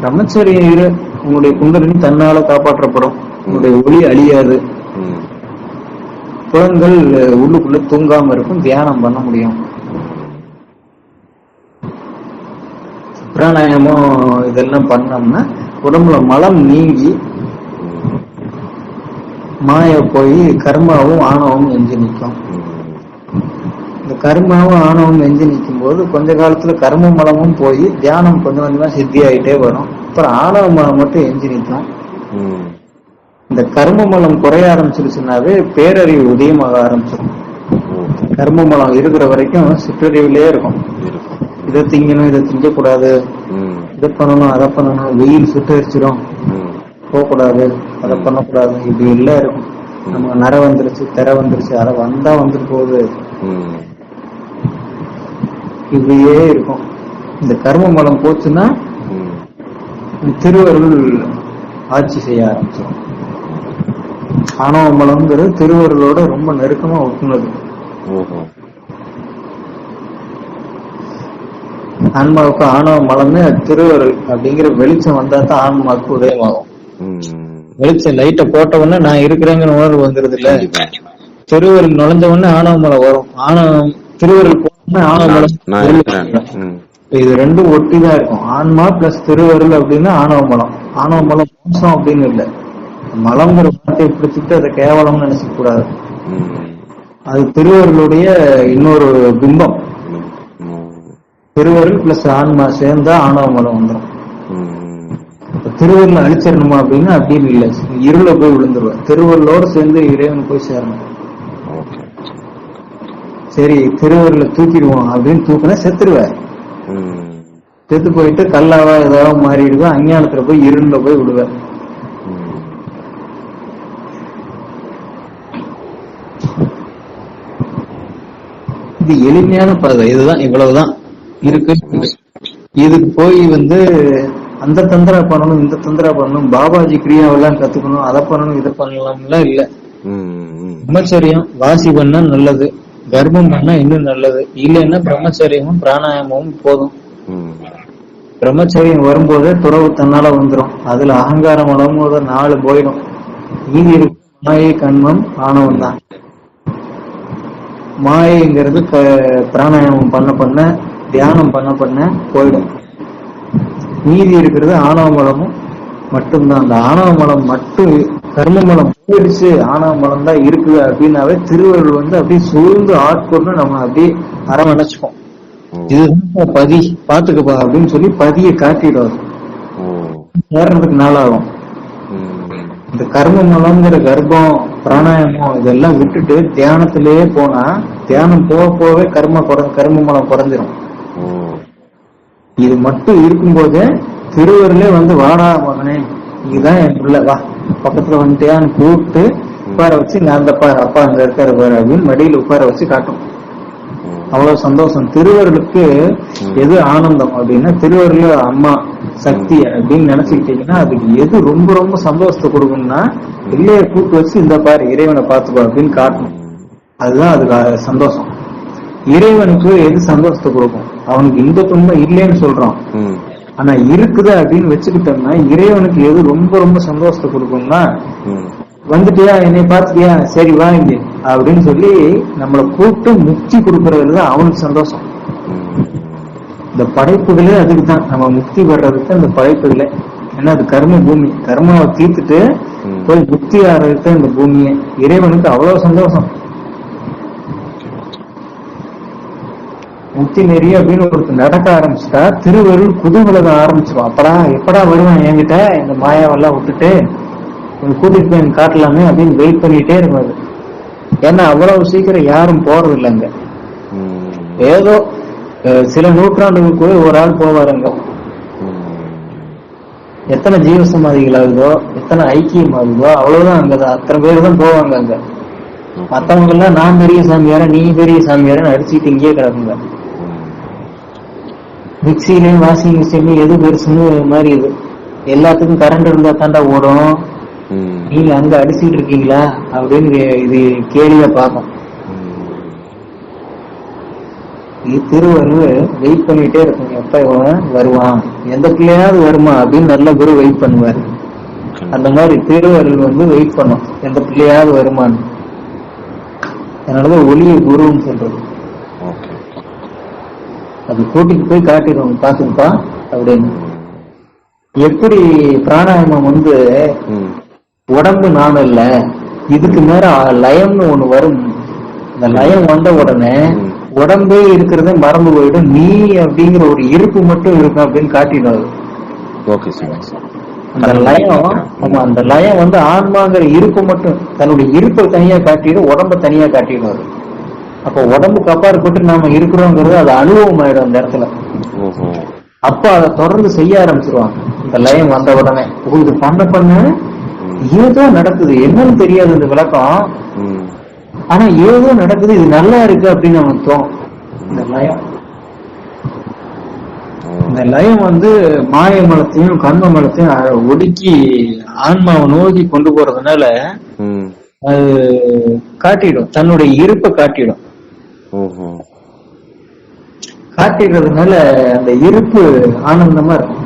பிரம்மச்சரியம் இரு உன்னுடைய குண்டலினி தன்னால காப்பாற்றப்படும். உன்னுடைய ஒளி அழியாது. அஹ், உள்ளுக்குள்ள தூங்காம இருக்கும். தியானம் பண்ண முடியும். பிராணாயாமம் இதெல்லாம் பண்ணோம்னா உடம்புல மலம் நீங்கி. மாய போய் கர்மாவும் ஆணவமும் எஞ்சி நிற்கும். கர்மாவும் ஆணவம் எஞ்சி நிற்கும் போது கொஞ்ச காலத்துல கர்ம மலமும் போய் தியானம் கொஞ்சம் கொஞ்சமா சித்தி ஆயிட்டே வரும். அப்புறம் ஆணவ மலம் மட்டும் எஞ்சி நிற்கும். இந்த கர்ம மலம் குறைய ஆரம்பிச்சிருச்சுனாவே பேரறிவு உதயமாக ஆரம்பிச்சிடும். கர்ம மலம் இருக்கிற வரைக்கும் சிற்றறிவிலே இருக்கும். இதை திங்கணும் இதை திங்கக்கூடாது. இதை பண்ணணும் அதை பண்ணணும். வெயில் சுட்டரிச்சிடும். போகக்கூடாது. அதை பண்ணக்கூடாது. இப்படி எல்லாம் இருக்கும் நம்ம நர வந்துருச்சு திரை வந்துருச்சு. அதை வந்தா வந்துட்டு போகுது. இப்படியே இருக்கும் இந்த கர்ம மலம் போச்சுன்னா. திருவருள் ஆட்சி செய்ய ஆரம்பிச்சிடும் ஆணவ மலம்ங்கிறது திருவருளோட ரொம்ப நெருக்கமா ஒட்டுனது ஆன்மாவுக்கு ஆணவ மலம்னு திருவருள் அப்படிங்கிற வெளிச்சம் வந்தா தான் ஆன்மாவுக்கு உதயமாகும். வெளிச்சம் லைட்டை போட்ட உடனே நான் இருக்கிறேங்கிற உணர்வு வந்துருது இல்ல. திருவருள் நுழைஞ்ச உடனே ஆணவ மலம் வரும் ஆணவம் திருவருள் இது ரெண்டும் ஒட்டி தான் இருக்கும். ஆன்மா பிளஸ் திருவருள் அப்படின்னா ஆணவ மலம் ஆணவ மலம் மோசம் அப்படின்னு இல்ல. மலம்ங்கிற வார்த்தையை பிடிச்சிட்டு அதை கேவலம்னு நினைக்க கூடாது. அது திருவருளுடைய இன்னொரு பிம்பம். திருவருள் பிளஸ் ஆன்மா சேர்ந்தா ஆணவ மலம் வந்துடும் திருவருள் அழிச்சிடணுமா அப்படின்னா அப்படின்னு இல்ல. இருள போய் விழுந்துருவேன் திருவருளோட சேர்ந்து இறைவன் போய் சேரணும். சரி திருவருளை தூக்கிடுவோம் அப்படின்னு தூக்குனா செத்துருவேன் ம். செத்து போயிட்டு கல்லாவா ஏதாவது மாறிடுவேன் அஞ்ஞானத்துல போய் இருண்ட போய் விடுவேன் ம். இது எளிமையான பாதை இதுதான் இவ்வளவுதான் இருக்கு இதுக்கு போய் வந்து அந்த தந்திரா பண்ணணும் இந்த தந்திரா பண்ணணும் பாபாஜி கிரியாவெல்லாம் கத்துக்கணும் அதை பண்ணணும் இதை பண்ணலாம்லாம் இல்ல. பிரம்மச்சரியம் வாசி பண்ணா நல்லது கர்ப்பம் பண்ணா இன்னும் நல்லது. இல்லைன்னா பிரம்மச்சரியமும் பிராணாயாமமும் போதும். பிரம்மச்சரியம் வரும்போதே துறவு தன்னால வந்துரும். அதுல அகங்காரம் வரும்போது நாலு போயிடும். மீதி இருக்கு மாயை கண்மம் ஆணவம் தான். மாயைங்கிறது பிராணாயாமம் பண்ண பண்ண தியானம் பண்ண பண்ண போயிடும். மீதி இருக்கிறது ஆணவ மலமும் மட்டும்தான். அந்த ஆணவ மலம் மட்டும் கர்ம மலம் போயிடுச்சு ஆணவ மலம் தான் இருக்குது அப்படின்னாவே திருவருள் வந்து அப்படியே சூழ்ந்து ஆட்கொண்டு நம்ம அப்படியே அரவணைச்சுப்போம் ஓ. இதுதான் பதி பாத்துக்கப்பா அப்படின்னு சொல்லி பதியை காட்டிடுவாரு. ஏறதுக்கு நாளாகும். இந்த கர்ம மலம்ங்கிற கர்ப்பம் பிராணாயாமம் இதெல்லாம் விட்டுட்டு தியானத்திலேயே போனா தியானம் போக போகவே கர்ம கர்ம மலம் குறைஞ்சிரும். இது மட்டும் இருக்கும்போது திருவருளே வந்து வாடா மகனே இதுதான் என் பிள்ளை வா பக்கத்துல வந்துட்டியான்னு கூப்பிட்டு உட்கார வச்சு நான் அந்த பாரு அப்பா அங்க இருக்காரு பாரு அப்படின்னு மடியில உட்கார வச்சு காட்டும். அவ்வளவு சந்தோஷம். திருவருளுக்கு எது ஆனந்தம் அப்படின்னா திருவருள் அம்மா சக்தி அப்படின்னு நினைச்சுக்கிட்டீங்கன்னா அதுக்கு எது ரொம்ப ரொம்ப சந்தோஷத்தை கொடுக்கும்னா இல்லைய கூப்பிட்டு வச்சு இந்த பாரு இறைவனை பார்த்துக்கோ அப்படின்னு காட்டணும் அதுதான் அதுக்கு சந்தோஷம். இறைவனுக்கு எது சந்தோஷத்தை கொடுக்கும்? அவனுக்கு இந்த துன்பம் இல்லைன்னு சொல்றான். ஆனா இருக்குது அப்படின்னு வச்சுக்கிட்டோம்னா இறைவனுக்கு எது ரொம்ப ரொம்ப சந்தோஷத்தை கொடுக்கும்னா. வந்துட்டியா என்னை பார்த்துட்டியா? சரி வா இங்க. அப்படின்னு சொல்லி நம்மளை கூப்பிட்டு முக்தி கொடுக்கறதுல தான் அவனுக்கு சந்தோஷம். இந்த படைப்புகளே அதுக்கு தான் நம்ம முக்தி வர்றதுக்கு அந்த படைப்புகளே. ஏன்னா அது கர்ம பூமி. கர்மாவை தீர்த்துட்டு. போய் முக்தி ஆறதுக்கு இந்த பூமியே. இறைவனுக்கு அவ்வளவு சந்தோஷம். முக்தி நெறி அப்படின்னு ஒருத்தர் நடக்க ஆரம்பிச்சுட்டா திருவருள் குதூகலம் ஆரம்பிச்சிடும் அப்படா எப்படா வருவான் என்கிட்ட? இந்த மாயாவெல்லாம் விட்டுட்டு கூட்டிட்டு போய் காட்டலாமே அப்படின்னு வெயிட் பண்ணிட்டே இருப்பாரு. ஏன்னா அவ்வளவு சீக்கிரம் யாரும் போறது இல்லைங்க. ஏதோ சில நூற்றாண்டுகளுக்குள்ள ஒரு ஆள் போவாருங்க. எத்தனை ஜீவசமாதிகள் ஆகுதோ எத்தனை ஐக்கியம் ஆகுதோ அவ்வளவுதான் அங்க அத்தனை பேர் தான் போவாங்க அங்க. மத்தவங்க எல்லாம் நான் பெரிய சாமியார நீ பெரிய சாமியாரன்னு அடிச்சுட்டு இங்கேயே கிடக்குங்க. மிக்சிலையும் வாஷிங் மிஷின்லயும் எது பெருசுன்னு மாதிரி இது. எல்லாத்துக்கும் கரண்ட் இருந்தா தாண்டா ஓடும். நீங்க அங்க அடிச்சுட்டு இருக்கீங்களா? அப்படின்னு இது கேலியா பார்க்கும். ம். இது வெயிட் பண்ணிட்டே இருக்கும். எப்ப இவன் வருவான்? எந்த பிள்ளையாவது வருமா? அப்படின்னு நல்ல குரு வெயிட் பண்ணுவாரு. அந்த மாதிரி திருவருள் வந்து வெயிட் பண்ணும். எந்த பிள்ளையாவது வருமான்னு. அதனாலதான் ஒளிய குருன்னு சொல்றது. அது கூட்டிட்டு போய் காட்டிடுவோம் பாத்துப்பா அப்படின்னு. எப்படி பிராணாயாமம் வந்து உடம்பு நான் இல்ல இதுக்கு மேல லயம்னு ஒண்ணு வரும். இந்த லயம் வந்த உடனே. உடம்பே இருக்கிறத மறந்து போயிடும். நீ அப்படிங்கிற ஒரு இருப்பு மட்டும் இருக்கும் அப்படின்னு காட்டிடும் அது. ஓகே அந்த லயம் ஆமா அந்த லயம் வந்து ஆன்மாங்கிற இருப்பு மட்டும் தன்னுடைய இருப்பை தனியா காட்டிடும் உடம்ப தனியா காட்டிடும் அப்ப உடம்புக்கு அப்பாற்பட்டு நாம இருக்கிறோங்கிறது அது அனுபவம் ஆயிடும் அந்த இடத்துல. அப்ப அதை தொடர்ந்து செய்ய ஆரம்பிச்சிருவாங்க. இந்த லயம் வந்த உடனே இது பண்ண பண்ண ஏதோ நடக்குது. என்னன்னு தெரியாது இந்த விளக்கம். ஆனா ஏதோ நடக்குது இது நல்லா இருக்கு அப்படின்னு அவனுக்கு தோணும். இந்த லயம் இந்த லயம் வந்து மாய மலத்தையும் கண்ம மலத்தையும் ஒடுக்கி ஆன்மாவை நோக்கி கொண்டு போறதுனால அது காட்டிடும். தன்னுடைய இருப்பை காட்டிடும். ஓஹோ. காட்டிடுறதுனால அந்த இருப்பு ஆனந்தமா இருக்கும்.